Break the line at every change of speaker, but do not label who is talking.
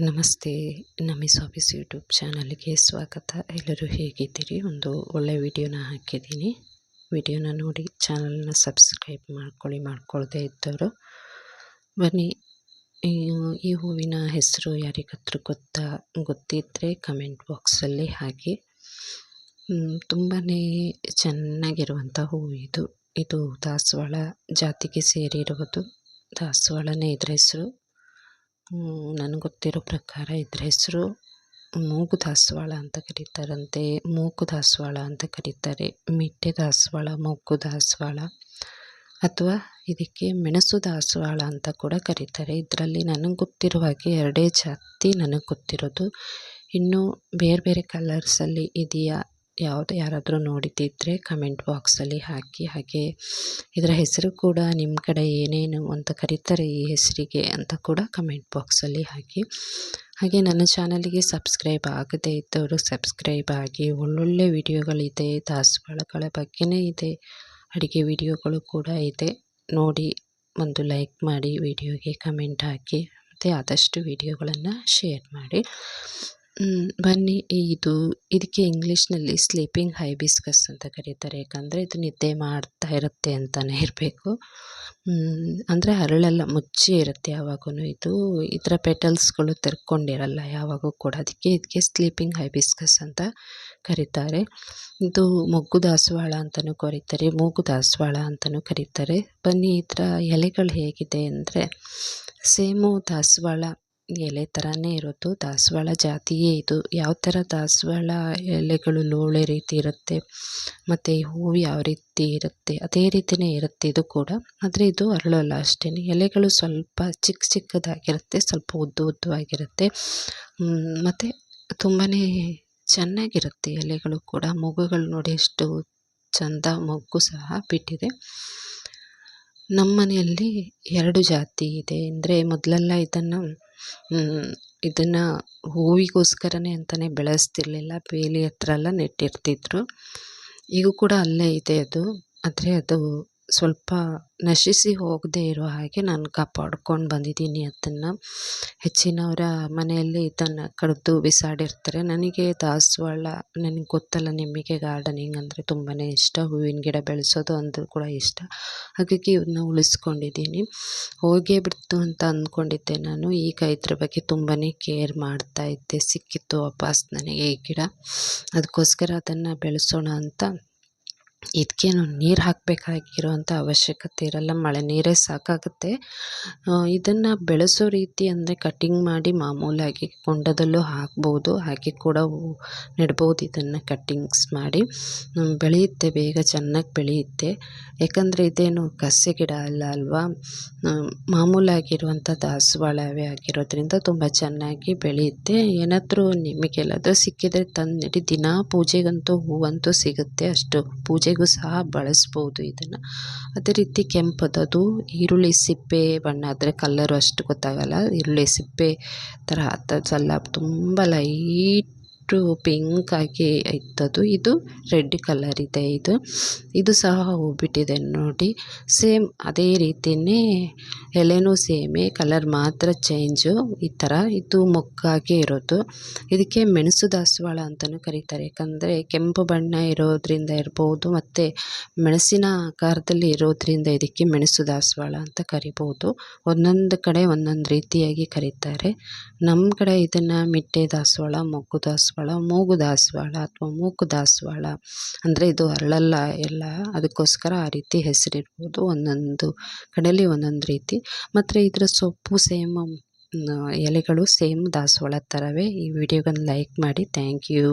ನಮಸ್ತೆ ನಮಿಸ್ office YouTube ಚಾನಲ್ಗೆ ಸ್ವಾಗತ. ಎಲ್ಲರೂ ಹೇಗಿದ್ದೀರಿ? ಒಂದು ಒಳ್ಳೆ ವಿಡಿಯೋನ ಹಾಕಿದ್ದೀನಿ. ವಿಡಿಯೋನ ನೋಡಿ ಚಾನಲ್ನ ಸಬ್ಸ್ಕ್ರೈಬ್ ಮಾಡ್ಕೊಳ್ಳಿ, ಮಾಡ್ಕೊಳ್ದೇ ಇದ್ದವರು. ಬನ್ನಿ, ಈ- ಹೂವಿನ ಹೆಸರು ಯಾರಿಗಾದ್ರೂ ಗೊತ್ತಾ? ಗೊತ್ತಿದ್ದರೆ ಕಮೆಂಟ್ ಬಾಕ್ಸಲ್ಲಿ ಹಾಕಿ. ತುಂಬಾ ಚೆನ್ನಾಗಿರುವಂಥ ಹೂವು ಇದು. ಇದು ದಾಸವಾಳ ಜಾತಿಗೆ ಸೇರಿರುವುದು ದಾಸವಾಳನೇ ಇದ್ರ ಹೆಸರು. ನನಗೆ ಗೊತ್ತಿರೋ ಪ್ರಕಾರ ಇದ್ರ ಹೆಸರು ಮೂಗು ದಾಸವಾಳ ಅಂತ ಕರೀತಾರಂತೆ. ಮೂಗು ದಾಸವಾಳ ಅಂತ ಕರೀತಾರೆ. ಮಿಟ್ಟೆ ದಾಸವಾಳ ಮೂಗು ದಾಸವಾಳ ಅಥವಾ ಇದಕ್ಕೆ ಮೆಣಸು ದಾಸವಾಳ ಅಂತ ಕೂಡ ಕರೀತಾರೆ. ಇದರಲ್ಲಿ ನನಗೆ ಗೊತ್ತಿರುವ ಹಾಗೆ ಎರಡೇ ಜಾತಿ ನನಗೆ ಗೊತ್ತಿರೋದು. ಇನ್ನೂ ಬೇರೆ ಬೇರೆ ಕಲರ್ಸಲ್ಲಿ ಇದೆಯಾ? ಯಾವುದು ಯಾರಾದರೂ ನೋಡಿದ್ದಿದ್ರೆ ಕಮೆಂಟ್ ಬಾಕ್ಸಲ್ಲಿ ಹಾಕಿ, ಹಾಗೆ ಇದರ ಹೆಸರು ಕೂಡ ನಿಮ್ಮ ಕಡೆ ಏನೇನು ಅಂತ ಕರೀತಾರೆ ಈ ಹೆಸರಿಗೆ ಅಂತ ಕೂಡ ಕಮೆಂಟ್ ಬಾಕ್ಸಲ್ಲಿ ಹಾಕಿ. ಹಾಗೆ ನನ್ನ ಚಾನಲಿಗೆ ಸಬ್ಸ್ಕ್ರೈಬ್ ಆಗದೇ ಇದ್ದವರು ಸಬ್ಸ್ಕ್ರೈಬ್ ಆಗಿ, ಒಳ್ಳೊಳ್ಳೆ ವಿಡಿಯೋಗಳಿದೆ ದಾಸವಾಳಗಳ ಬಗ್ಗೆನೇ ಇದೆ, ಅಡುಗೆ ವಿಡಿಯೋಗಳು ಕೂಡ ಇದೆ. ನೋಡಿ, ಒಂದು ಲೈಕ್ ಮಾಡಿ ವಿಡಿಯೋಗೆ ಕಮೆಂಟ್ ಹಾಕಿ, ಮತ್ತು ಆದಷ್ಟು ವಿಡಿಯೋಗಳನ್ನು ಶೇರ್ ಮಾಡಿ. ಬನ್ನಿ. ಇದು, ಇದಕ್ಕೆ ಇಂಗ್ಲೀಷ್ನಲ್ಲಿ ಸ್ಲೀಪಿಂಗ್ ಹೈಬಿಸ್ಕಸ್ ಅಂತ ಕರೀತಾರೆ. ಯಾಕಂದರೆ ಇದು ನಿದ್ದೆ ಮಾಡ್ತಾ ಇರುತ್ತೆ ಅಂತಲೇ ಇರಬೇಕು. ಅಂದರೆ ಹರಳೆಲ್ಲ ಮುಚ್ಚಿ ಇರುತ್ತೆ ಯಾವಾಗೂ ಇದು ಇದರ ಪೆಟಲ್ಸ್ಗಳು ತೆರ್ಕೊಂಡಿರಲ್ಲ, ಯಾವಾಗೂ ಕೂಡ. ಅದಕ್ಕೆ ಇದಕ್ಕೆ ಸ್ಲೀಪಿಂಗ್ ಹೈಬಿಸ್ಕಸ್ ಅಂತ ಕರೀತಾರೆ. ಇದು ಮೊಗ್ಗು ದಾಸವಾಳ ಅಂತಲೂ ಕರೀತಾರೆ, ಮೂಗು ದಾಸವಾಳ ಅಂತಲೂ ಕರೀತಾರೆ. ಬನ್ನಿ, ಇದರ ಎಲೆಗಳು ಹೇಗಿದೆ ಅಂದರೆ, ಸೇಮು ದಾಸವಾಳ ಎಲೆ ಥರನೇ ಇರೋದು ದಾಸವಾಳ ಜಾತಿಯೇ ಇದು. ಯಾವ ಥರ ದಾಸವಾಳ ಎಲೆಗಳು ಲೋಳೆ ರೀತಿ ಇರುತ್ತೆ, ಮತ್ತು ಹೂವು ಯಾವ ರೀತಿ ಇರುತ್ತೆ, ಅದೇ ರೀತಿಯೇ ಇರುತ್ತೆ ಇದು ಕೂಡ. ಆದರೆ ಇದು ಅರಳಲ್ಲ ಅಷ್ಟೇ ಎಲೆಗಳು ಸ್ವಲ್ಪ ಚಿಕ್ಕ ಚಿಕ್ಕದಾಗಿರುತ್ತೆ, ಸ್ವಲ್ಪ ಉದ್ದು ಉದ್ದವಾಗಿರುತ್ತೆ. ಮತ್ತು ತುಂಬಾ ಚೆನ್ನಾಗಿರುತ್ತೆ ಎಲೆಗಳು ಕೂಡ. ಮೊಗ್ಗುಗಳು ನೋಡಿ ಎಷ್ಟು ಚಂದ ಮೊಗ್ಗು ಸಹ ಬಿಟ್ಟಿದೆ. ನಮ್ಮ ಮನೆಯಲ್ಲಿ ಎರಡು ಜಾತಿ ಇದೆ. ಅಂದರೆ ಮೊದಲೆಲ್ಲ ಇದನ್ನು ಇದನ್ನು ಹೂವಿಗೋಸ್ಕರವೇ ಅಂತಲೇ ಬೆಳೆಸ್ತಿರ್ಲಿಲ್ಲ. ಬೇಲಿ ಹತ್ರ ಎಲ್ಲ ನೆಟ್ಟಿರ್ತಿದ್ರು. ಈಗೂ ಕೂಡ ಅಲ್ಲೇ ಇದೆ ಅದು. ಆದರೆ ಅದು ಸ್ವಲ್ಪ ನಶಿಸಿ ಹೋಗದೇ ಇರೋ ಹಾಗೆ ನಾನು ಕಾಪಾಡ್ಕೊಂಡು ಬಂದಿದ್ದೀನಿ ಅದನ್ನು ಹೆಚ್ಚಿನವರ ಮನೆಯಲ್ಲಿ ಇದನ್ನು ಕಡಿದು ಬಿಸಾಡಿರ್ತಾರೆ. ನನಗೆ ದಾಸವಾಳ, ನನಗೆ ಗೊತ್ತಲ್ಲ ನಿಮಗೆ ಗಾರ್ಡನಿಂಗ್ ಅಂದರೆ ತುಂಬಾ ಇಷ್ಟ. ಹೂವಿನ ಗಿಡ ಬೆಳೆಸೋದು ಅಂದರೂ ಕೂಡ ಇಷ್ಟ. ಹಾಗಾಗಿ ಇವನ್ನ ಉಳಿಸ್ಕೊಂಡಿದ್ದೀನಿ. ಹೋಗೇ ಬಿಡ್ತು ಅಂತ ಅಂದ್ಕೊಂಡಿದ್ದೆ ನಾನು. ಈಗ ಇದ್ರ ಬಗ್ಗೆ ತುಂಬಾ ಕೇರ್ ಮಾಡ್ತಾ ಇದ್ದೆ. ಸಿಕ್ಕಿತ್ತು ವಾಪಸ್ ನನಗೆ ಈ ಗಿಡ. ಅದಕ್ಕೋಸ್ಕರ ಅದನ್ನು ಬೆಳೆಸೋಣ ಅಂತ ಇದಕ್ಕೇನು ನೀರು ಹಾಕಬೇಕಾಗಿರೋವಂಥ ಅವಶ್ಯಕತೆ ಇರೋಲ್ಲ, ಮಳೆ ನೀರೇ ಸಾಕಾಗುತ್ತೆ. ಇದನ್ನು ಬೆಳೆಸೋ ರೀತಿ ಅಂದರೆ ಕಟ್ಟಿಂಗ್ ಮಾಡಿ ಮಾಮೂಲಾಗಿ ಕೊಂಡದಲ್ಲೂ ಹಾಕ್ಬೋದು, ಹಾಗೆ ಕೂಡ ನೆಡ್ಬೋದು ಇದನ್ನು ಕಟ್ಟಿಂಗ್ಸ್ ಮಾಡಿ. ಬೆಳೆಯುತ್ತೆ, ಬೇಗ ಚೆನ್ನಾಗಿ ಬೆಳೆಯುತ್ತೆ. ಯಾಕಂದರೆ ಇದೇನು ಕಸೆ ಗಿಡ ಅಲ್ಲ ಅಲ್ವಾ? ಮಾಮೂಲಾಗಿರುವಂಥ ದಾಸವಾಳವೇ ಆಗಿರೋದ್ರಿಂದ ತುಂಬ ಚೆನ್ನಾಗಿ ಬೆಳೆಯುತ್ತೆ. ಏನಾದರೂ ನಿಮಗೆಲ್ಲಾದರೂ ಸಿಕ್ಕಿದರೆ ತಂದು ದಿನ ಪೂಜೆಗಂತೂ ಹೂವಂತೂ ಸಿಗುತ್ತೆ ಅಷ್ಟು. ಪೂಜೆಗೂ ಸಹ ಬಳಸ್ಬೋದು ಇದನ್ನು. ಅದೇ ರೀತಿ ಕೆಂಪದದು, ಈರುಳ್ಳಿ ಸಿಪ್ಪೆ ಬಣ್ಣ ಆದರೆ ಕಲ್ಲರು ಅಷ್ಟು ಗೊತ್ತಾಗಲ್ಲ. ಈರುಳ್ಳಿ ಸಿಪ್ಪೆ ಥರ ಅದೆಲ್ಲ ತುಂಬ ಲೈಟ್ ಪಿಂಕ್ ಆಗಿ ಇದ್ದದ್ದು. ಇದು ರೆಡ್ ಕಲರ್ ಇದೆ ಇದು. ಇದು ಸಹ ಹೋಗ್ಬಿಟ್ಟಿದೆ ನೋಡಿ. ಸೇಮ್ ಅದೇ ರೀತಿಯೇ ಎಲೆನೂ ಸೇಮೇ, ಕಲರ್ ಮಾತ್ರ ಚೇಂಜು. ಈ ಥರ ಇದು ಮೊಗ್ಗಾಗೆ ಇರೋದು. ಇದಕ್ಕೆ ಮೆಣಸು ದಾಸವಾಳ ಅಂತಲೂ ಕರೀತಾರೆ. ಯಾಕಂದರೆ ಕೆಂಪು ಬಣ್ಣ ಇರೋದ್ರಿಂದ ಇರ್ಬೋದು, ಮತ್ತು ಮೆಣಸಿನ ಆಕಾರದಲ್ಲಿ ಇರೋದ್ರಿಂದ ಇದಕ್ಕೆ ಮೆಣಸು ದಾಸವಾಳ ಅಂತ ಕರಿಬೋದು. ಒಂದೊಂದು ಕಡೆ ಒಂದೊಂದು ರೀತಿಯಾಗಿ ಕರೀತಾರೆ. ನಮ್ಮ ಕಡೆ ಇದನ್ನು ಮಿಟ್ಟೆ ದಾಸವಾಳ, ಮೊಗ್ಗು ದಾಸವಾಳ ಮೂಗು ದಾಸವಾಳ ಅಥವಾ ಮೂಕು ದಾಸವಾಳ ಅಂದರೆ ಇದು ಅರಳಲ್ಲ ಎಲ್ಲ. ಅದಕ್ಕೋಸ್ಕರ ಆ ರೀತಿ ಹೆಸರಿರ್ಬೋದು ಒಂದೊಂದು ಕಡೆಯಲ್ಲಿ ಒಂದೊಂದು ರೀತಿ. ಮತ್ತು ಇದರ ಸೊಪ್ಪು ಸೇಮ್ ಎಲೆಗಳು ಸೇಮ್ ದಾಸವಾಳ ಥರವೇ. ಈ ವಿಡಿಯೋಗನ್ನು ಲೈಕ್ ಮಾಡಿ. Thank you.